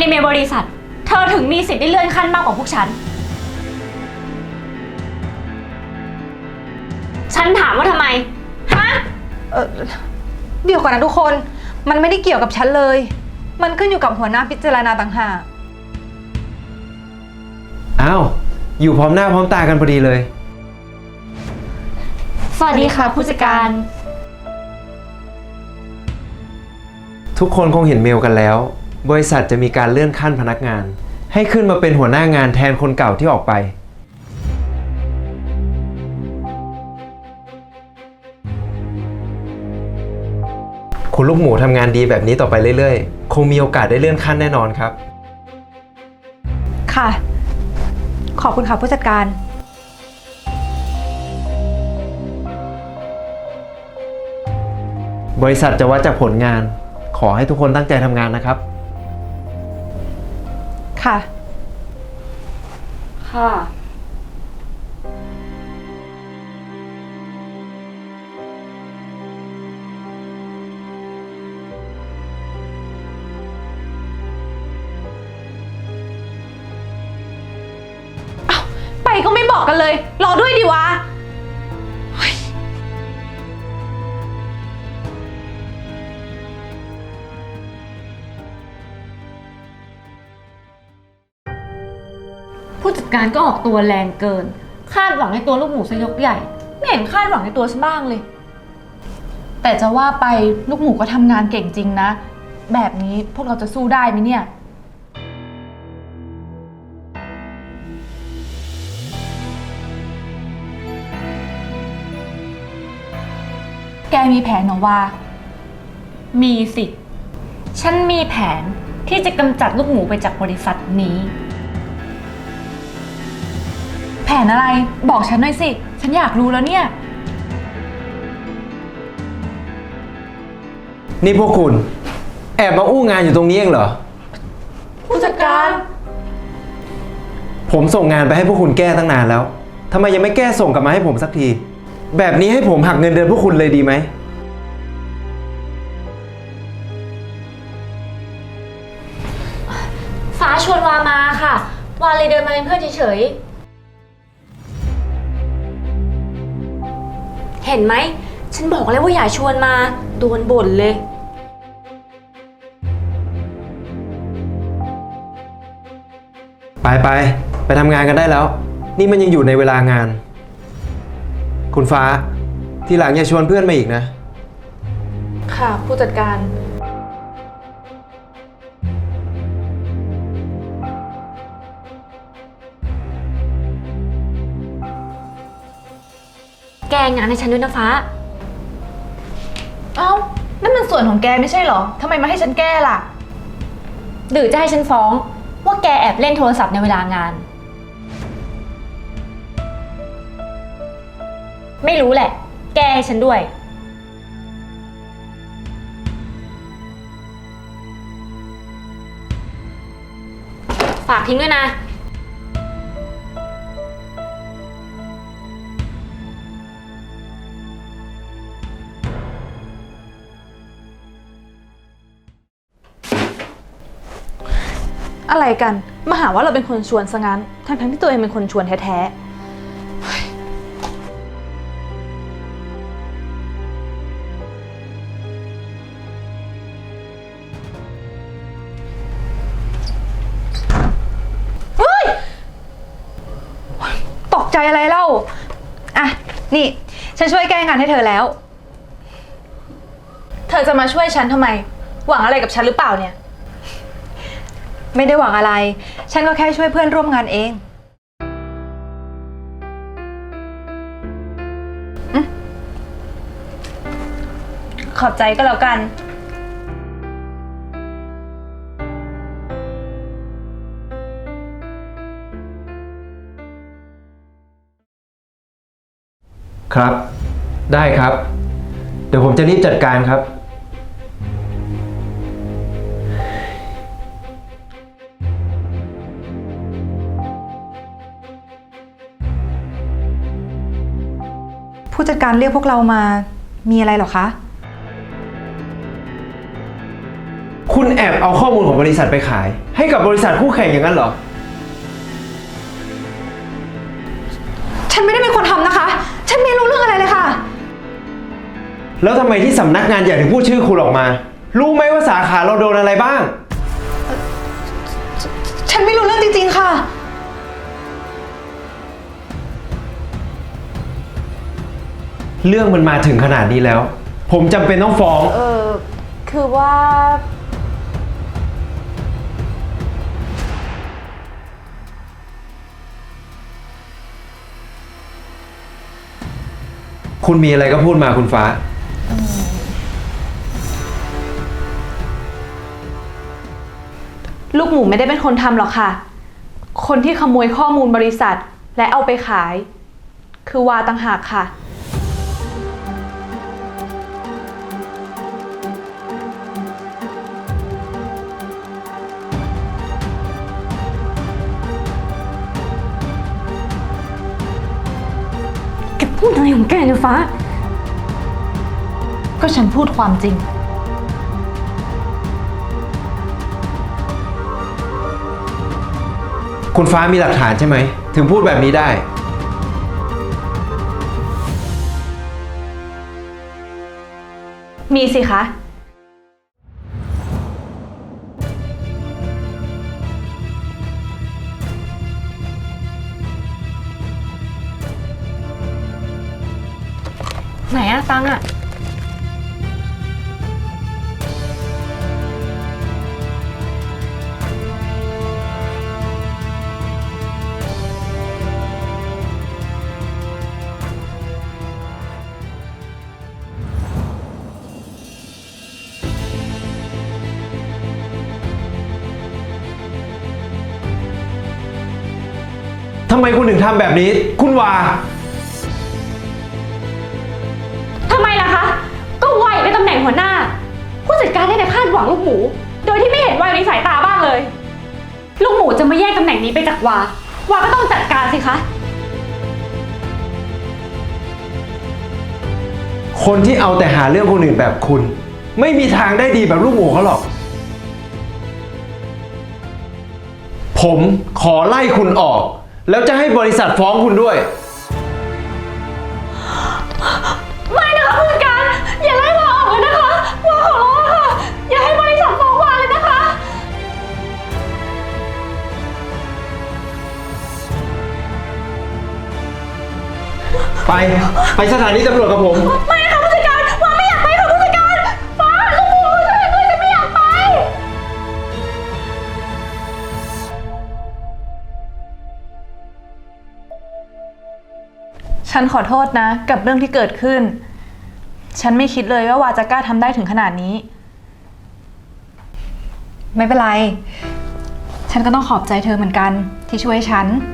ในเมบริษัท เธอถึงมีสิทธิ์ได้เลื่อนขั้นมากกว่าพวกฉัน ฉันถามว่าทำไม ฮะ เออเดี๋ยวก่อนนะทุกคน มันไม่ได้เกี่ยวกับฉันเลย มันขึ้นอยู่กับหัวหน้าพิจารณาต่างหาก อ้าว อยู่พร้อมหน้าพร้อมตากันพอดีเลย สวัสดีค่ะผู้จัดการ ทุกคนคงเห็นเมลกันแล้ว บริษัทจะมีการเลื่อนขั้นพนักงาน ให้ขึ้นมาเป็นหัวหน้างานแทนคนเก่าที่ออกไป คุณลูกหมูทำงานดีแบบนี้ต่อไปเรื่อยๆ คงมีโอกาสได้เลื่อนขั้นแน่นอนครับ ค่ะ ขอบคุณค่ะผู้จัดการ บริษัทจะวัดจากผลงาน ขอให้ทุกคนตั้งใจทำงานนะครับ ค่ะ ค่ะ ไปก็ไม่บอกกันเลย รอด้วยดิวะ การก็ออกตัวแรงเกิน คาดหวังในตัวลูกหมูซะยกใหญ่ ไม่เห็นคาดหวังในตัวฉันบ้างเลย แต่จะว่าไปลูกหมูก็ทำงานเก่งจริงนะ แบบนี้พวกเราจะสู้ได้ไหมเนี่ย แกมีแผนเหรอว่า มีสิ ฉันมีแผนที่จะกำจัดลูกหมูไปจากบริษัทนี้ นอะไรบอกฉันหน่อยสิ ฉันอยากรู้แล้วเนี่ย นี่พวกคุณ แอบมาอู้งานอยู่ตรงนี้เองเหรอ ผู้จัดการ ผมส่งงานไปให้พวกคุณแก้ตั้งนานแล้วทำไมยังไม่แก้ส่งกลับมาให้ผมสักที แบบนี้ให้ผมหักเงินเดือนพวกคุณเลยดีไหม ฟ้าชวนวามาค่ะ วาเลยเดินมาเป็นเพื่อนเฉยๆ เห็นไหม ฉันบอกแล้วว่าอย่าชวนมา โดนบ่นเลย ไปไปไปทำงานกันได้แล้ว นี่มันยังอยู่ในเวลางาน คุณฟ้า ทีหลังอย่าชวนเพื่อนมาอีกนะ ค่ะ ผู้จัดการ แกงานให้ฉันด้วยนะฟ้า เอ้า นั่นมันส่วนของแกไม่ใช่เหรอ ทำไมมาให้ฉันแก้ล่ะ หรือจะให้ฉันฟ้อง ว่าแกแอบเล่นโทรศัพท์ในเวลางาน ไม่รู้แหละ แกให้ฉันด้วย ฝากทิ้งด้วยนะ อะไรกัน มาหาว่าเราเป็นคนชวนซะงั้น ทั้งๆที่ตัวเองเป็นคนชวนแท้ๆเฮ้ยตกใจอะไรเล่า อะ นี่ ฉันช่วยแก้งานให้เธอแล้ว เธอจะมาช่วยฉันทำไม หวังอะไรกับฉันหรือเปล่าเนี่ย ไม่ได้หวังอะไร ฉันก็แค่ช่วยเพื่อนร่วมงานเองอืมขอบใจก็แล้วกัน ครับ ได้ครับ เดี๋ยวผมจะรีบจัดการครับ ผู้จัดการเรียกพวกเรามา มีอะไรเหรอคะ คุณแอบเอาข้อมูลของบริษัทไปขาย ให้กับบริษัทคู่แข่งอย่างนั้นเหรอ ฉันไม่ได้เป็นคนทำนะคะ ฉันไม่รู้เรื่องอะไรเลยค่ะ แล้วทำไมที่สำนักงานใหญ่ถึงพูดชื่อคุณออกมา รู้ไหมว่าสาขาเราโดนอะไรบ้าง ฉันไม่รู้เรื่อง เรื่องมันมาถึงขนาดนี้แล้ว ผมจำเป็นต้องฟ้อง เออคือว่า คุณมีอะไรก็พูดมาคุณฟ้า ลูกหมูไม่ได้เป็นคนทำหรอกค่ะ คนที่ขโมยข้อมูลบริษัทและเอาไปขาย คือวาต่างหากค่ะ พูดอะไรของแกเนี่ยฟ้า ก็ฉันพูดความจริง คุณฟ้ามีหลักฐานใช่ไหม ถึงพูดแบบนี้ได้ มีสิคะ ตังค์อะทำไมคุณถึงทำแบบนี้ คุณวาำแหน่งหัวหน้า ผู้จัดการได้แต่คาดหวังลูกหมู โดยที่ไม่เห็นวายในสายตาบ้างเลย ลูกหมูจะมาแยกตำแหน่งนี้ไปจากวาวาก็ต้องจัดการสิคะ คนที่เอาแต่หาเรื่องคนอื่นแบบคุณ ไม่มีทางได้ดีแบบลูกหมูเขาหรอก ผมขอไล่คุณออก แล้วจะให้บริษัทฟ้องคุณด้วย ไป ไปสถานีตำรวจกับผม ไม่ค่ะผู้จัดการวาไม่อยากไปค่ะผู้จัดการฟ้าลูกหมูช่วยด้วยฉันไม่อยากไป ฉันขอโทษนะ กับเรื่องที่เกิดขึ้น ฉันไม่คิดเลยว่าวาจะกล้าทำได้ถึงขนาดนี้ ไม่เป็นไร ฉันก็ต้องขอบใจเธอเหมือนกันที่ช่วยฉันเ